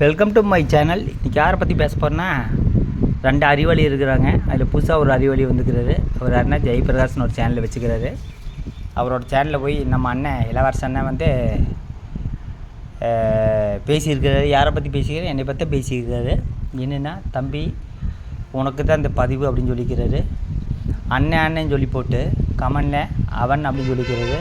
Welcome to my channel இன்றைக்கி யாரை பற்றி பேச போகிறேன்னா ரெண்டு அறிவாளி இருக்கிறாங்க. அதில் புதுசாக ஒரு அறிவாளி வந்துக்கிறாரு அவர் யாருன்னா ஜெயபிரகாஷ்னு ஒரு சேனலில் வச்சுக்கிறாரு. அவரோட சேனலில் போய் நம்ம அண்ணன் இளவரச அண்ணன் வந்து பேசியிருக்கிறாரு. யாரை பற்றி பேசிக்கிறாரு என்னை பற்றி பேசியிருக்கிறாரு. என்னென்னா தம்பி உனக்கு தான் இந்த பதிவு அப்படின்னு சொல்லிக்கிறாரு. அண்ணன் அண்ணன் சொல்லி போட்டு கமெண்டில் அவன் அப்படின்னு சொல்லிக்கிறாரு.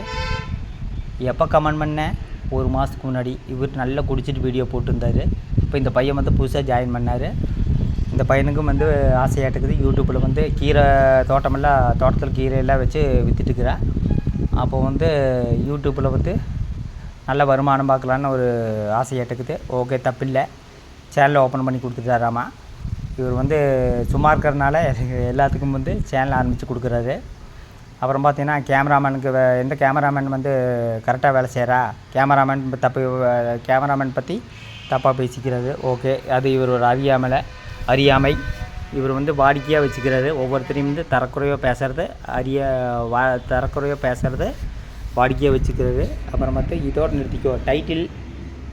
எப்போ கமெண்ட் பண்ணேன் ஒரு மாதத்துக்கு முன்னாடி இவர் நல்லா குடிச்சிட்டு வீடியோ போட்டிருந்தார். இப்போ இந்த பையன் வந்து புதுசாக ஜாயின் பண்ணார். இந்த பையனுக்கும் வந்து ஆசையாட்டுக்குது யூடியூப்பில் வந்து கீரை தோட்டமெல்லாம் தோட்டத்தில் கீரையெல்லாம் வச்சு விற்றுட்டுக்கிறேன் அப்போ வந்து யூடியூப்பில் வந்து நல்ல வருமானம் பார்க்கலான்னு ஒரு ஆசையாட்டுக்குது ஓகே தப்பில்லை. சேனலை ஓப்பன் பண்ணி கொடுத்துட்டாராமா இவர் வந்து சும்மா இருக்கிறனால எல்லாத்துக்கும் வந்து சேனல் ஆரம்பித்து கொடுக்குறாரு. அப்புறம் பார்த்தீங்கன்னா கேமராமேனுக்கு வே- எந்த கேமராமேன் வந்து கரெக்டாக வேலை செய்கிறா கேமராமேன் தப்பு கேமராமேன் பற்றி தப்பாக பேசிக்கிறது. ஓகே அது இவர் ஒரு அறியாமலை அறியாமை. இவர் வந்து வாடிக்கையாக வச்சுக்கிறாரு ஒவ்வொருத்தரையும் வந்து தரக்குறைவாக பேசுகிறது அரிய வா தரக்குறையாக பேசுகிறது வாடிக்கையாக வச்சுக்கிறது. அப்புறம் பார்த்து இதோட நிறுத்திக்கோ. டைட்டில்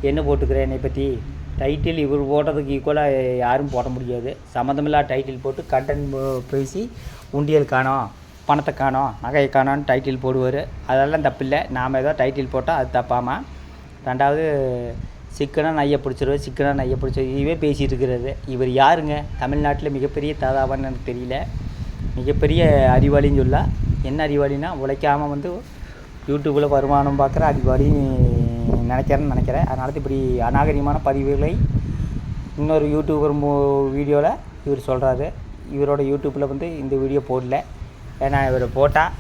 என்ன போட்டுக்கிறேன் என்னை பற்றி டைட்டில் இவர் போடுறதுக்கு ஈக்குவலாக யாரும் போட முடியாது. சம்மந்தமில்லா டைட்டில் போட்டு கண்டென்ட் பேசி உண்டியல் காணோம். பணத்தை காணோம் நகையை காணோன்னு டைட்டில் போடுவார். அதெல்லாம் தப்பில்லை. நாம் ஏதோ டைட்டில் போட்டால் அது தப்பாமா? ரெண்டாவது சிக்கனாக நையை பிடிச்சிருவார் சிக்கனாக நையை பிடிச்சி இதுவே பேசிகிட்டு இருக்கிறது இவர் யாருங்க? தமிழ்நாட்டில் மிகப்பெரிய தாதாவான்னு எனக்கு தெரியல. மிகப்பெரிய அறிவாளின்னு சொல்லலாம் என்ன அறிவாளின்னா உழைக்காமல் வந்து யூடியூப்பில் வருமானம் பார்க்குற அறிவாளி நினைக்கிறேன்னு நினைக்கிறேன். அதனால் இப்படி அநாகரிகமான பதிவுகளை இன்னொரு யூடியூபர் மூ வீடியோவில் இவர் சொல்கிறாரு இவரோட யூடியூப்பில் வந்து இந்த வீடியோ போடல. ஏன்னா இவர் போட்டால்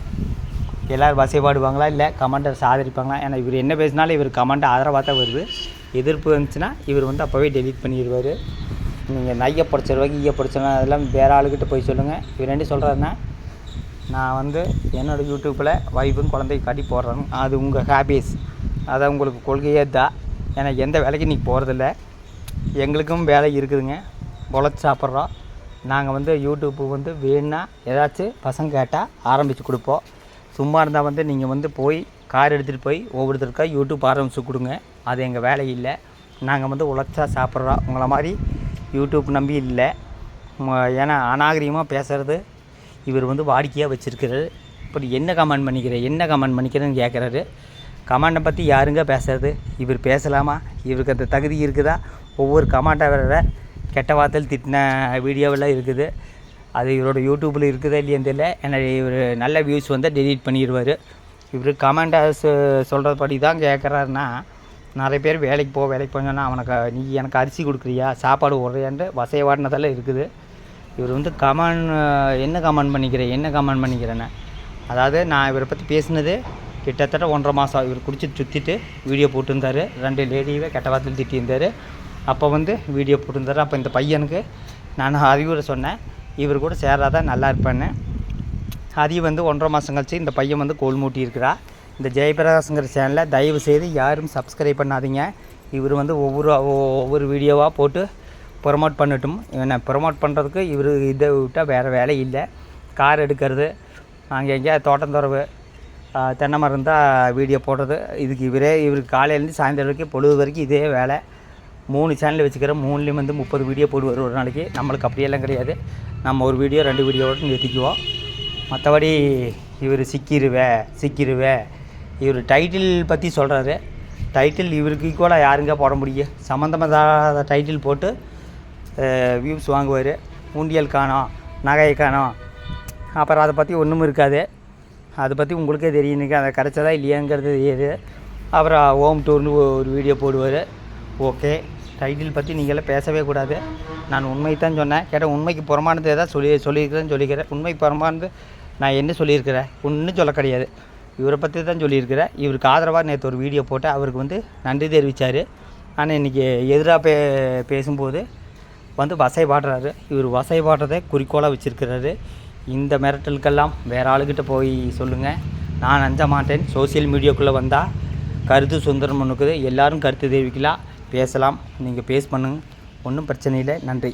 எல்லோரும் வசைப்பாடுவாங்களா இல்லை கமெண்டர்ஸ் ஆதரிப்பாங்களா ஏன்னா இவர் என்ன பேசினாலும் இவர் கமெண்ட் ஆதரவாக தான் வருது. எதிர்ப்பு வந்துச்சுன்னா இவர் வந்து அப்போவே டெலிட் பண்ணிடுவார் நீங்கள் நையை படிச்சிருவாங்க ஈய படிச்சிருவாங்க அதெல்லாம் வேறு ஆளுக்கிட்ட போய் சொல்லுங்கள் இவர் என்ன சொல்கிறாருன்னா நான் வந்து என்னோடய யூடியூப்பில் வைஃபும் குழந்தை காட்டி போடுறேன். அது உங்கள் ஹாபிஸ் அதை உங்களுக்கு கொள்கையே தான் ஏன்னா எந்த வேலைக்கும் நீ போகிறதில்ல எங்களுக்கும் வேலை இருக்குதுங்க. பொழைச்சி சாப்பிட்றோம். நாங்கள் வந்து யூடியூப்பு வந்து வேணுன்னா ஏதாச்சும் பசங்க கேட்டால் ஆரம்பித்து கொடுப்போம். சும்மா இருந்தால் வந்து நீங்கள் வந்து போய் கார் எடுத்துகிட்டு போய் ஒவ்வொருத்தருக்கா யூடியூப் ஆரம்பித்து கொடுங்க. அது எங்கள் வேலை இல்லை. நாங்கள் வந்து உழைச்சா சாப்பிட்றோம் உங்களை மாதிரி யூடியூப் நம்பி இல்லை. ஏன்னா அநாகரிகமாக பேசுகிறது இவர் வந்து வாடிக்கையாக வச்சுருக்கிறாரு. இப்படி என்ன கமெண்ட் பண்ணிக்கிற என்ன கமெண்ட் பண்ணிக்கிறேன்னு கேட்குறாரு கமாண்டை பற்றி யாருங்க பேசுறது? இவர் பேசலாமா? இவருக்கு அந்த தகுதி இருக்குதா? ஒவ்வொரு கமாண்டை வேறு கெட்ட வார்த்தையில் திட்டின வீடியோவெல்லாம் இருக்குது. அது இவரோட யூடியூப்பில் இருக்குதா இல்லையான்னு தெரியல. ஏன்னா இவர் நல்ல வியூஸ் வந்து டெலீட் பண்ணிடுவார் இவர் கமெண்டர்ஸ் சொல்கிறபடி தான் கேட்குறாருன்னா நிறைய பேர் வேலைக்கு போ வேலைக்கு போங்கன்னா அவனுக்கு நீ எனக்கு அரிசி கொடுக்குறியா? சாப்பாடு உரையாண்டு வசையவாடினதெல்லாம் இருக்குது. இவர் வந்து கமெண்ட் என்ன கமெண்ட் பண்ணிக்கிறேன் என்ன கமெண்ட் பண்ணிக்கிறேன்னு? அதாவது நான் இவரை பற்றி பேசினது கிட்டத்தட்ட ஒன்றரை மாதம் இவர் குடிச்சிட்டு சுற்றிட்டு வீடியோ போட்டிருந்தாரு. ரெண்டு லேடியவே கெட்ட வார்த்தையில் திட்டியிருந்தார். அப்போ வந்து வீடியோ போட்டுருந்தார். அப்போ இந்த பையனுக்கு நான் அறிவுரை சொன்னேன். இவர் கூட சேராதான் நல்லா இருப்பேன்னு. அதையும் வந்து ஒன்றரை மாதம் கழிச்சு இந்த பையன் வந்து கோல் மூட்டி இருக்கிறா இந்த ஜெயபிரகாஷ்ங்கிற சேனலை தயவு செய்து யாரும் சப்ஸ்கிரைப் பண்ணாதீங்க. இவர் வந்து ஒவ்வொரு ஒவ்வொரு வீடியோவாக போட்டு ப்ரொமோட் பண்ணட்டும். என்ன ப்ரொமோட் பண்ணுறதுக்கு இவர் இதை விட்டால் வேறு வேலை இல்லை. கார் எடுக்கிறது அங்கே எங்கேயா தோட்டந்தொரவு தென்னை மரம் தான் வீடியோ போடுறது. இதுக்கு இவரே இவருக்கு காலையிலேருந்து சாயந்தரம் வரைக்கும் பொழுது வரைக்கும் இதே வேலை. மூணு சேனல் வச்சுக்கிறோம் மூணுலேயும் வந்து முப்பது வீடியோ போடுவார் ஒரு நாளைக்கு. நம்மளுக்கு அப்படியெல்லாம் கிடையாது. நம்ம ஒரு வீடியோ ரெண்டு வீடியோவோட நிறுத்திக்குவோம். மற்றபடி இவர் சிக்கிருவே சிக்கிருவே. இவர் டைட்டில் பற்றி சொல்கிறாரு டைட்டில் இவருக்கு ஈக்குவலாக யாருங்க போட முடியும்? சம்மந்தமாக டைட்டில் போட்டு வியூஸ் வாங்குவார். உண்டியல் காணோம் நகையை காணும். அப்புறம் அதை பற்றி ஒன்றும் இருக்காது. அதை பற்றி உங்களுக்கே தெரியும். அதை கிடச்சதா இல்லையாங்கிறது தெரியாது. அப்புறம் ஹோம் டூர்னு ஒரு வீடியோ போடுவார். ஓகே டைட்டில் பற்றி நீங்களாம் பேசவே கூடாது. நான் உண்மை தான் சொன்னேன். கேட்டால் உண்மைக்கு புறமானது எதாவது சொல்லி சொல்லியிருக்கிறேன்னு சொல்லிக்கிறேன் உண்மைக்கு புறமானது நான் என்ன சொல்லியிருக்கிறேன்? ஒன்றும் சொல்ல கிடையாது. இவரை பற்றி தான் சொல்லியிருக்கிறேன். இவருக்கு ஆதரவாக நேற்று ஒரு வீடியோ போட்டு அவருக்கு வந்து நன்றி தெரிவித்தார் ஆனால் இன்றைக்கி எதிராக பே பேசும்போது வந்து வசை பாடுறாரு. இவர் வசை பாடுறதை குறிக்கோளாக வச்சுருக்கிறாரு. இந்த மிரட்டலுக்கெல்லாம் வேறு ஆளுக்கிட்ட போய் சொல்லுங்கள் நான் அஞ்ச மாட்டேன் சோஷியல் மீடியாக்குள்ளே வந்தால் கருத்து சுதந்திரம் இருக்குது எல்லாரும் கருத்து தெரிவிக்கலாம். பேசலாம். நீங்கள் பேஸ் பண்ணுங்க. ஒன்றும் பிரச்சனை இல்லை. நன்றி.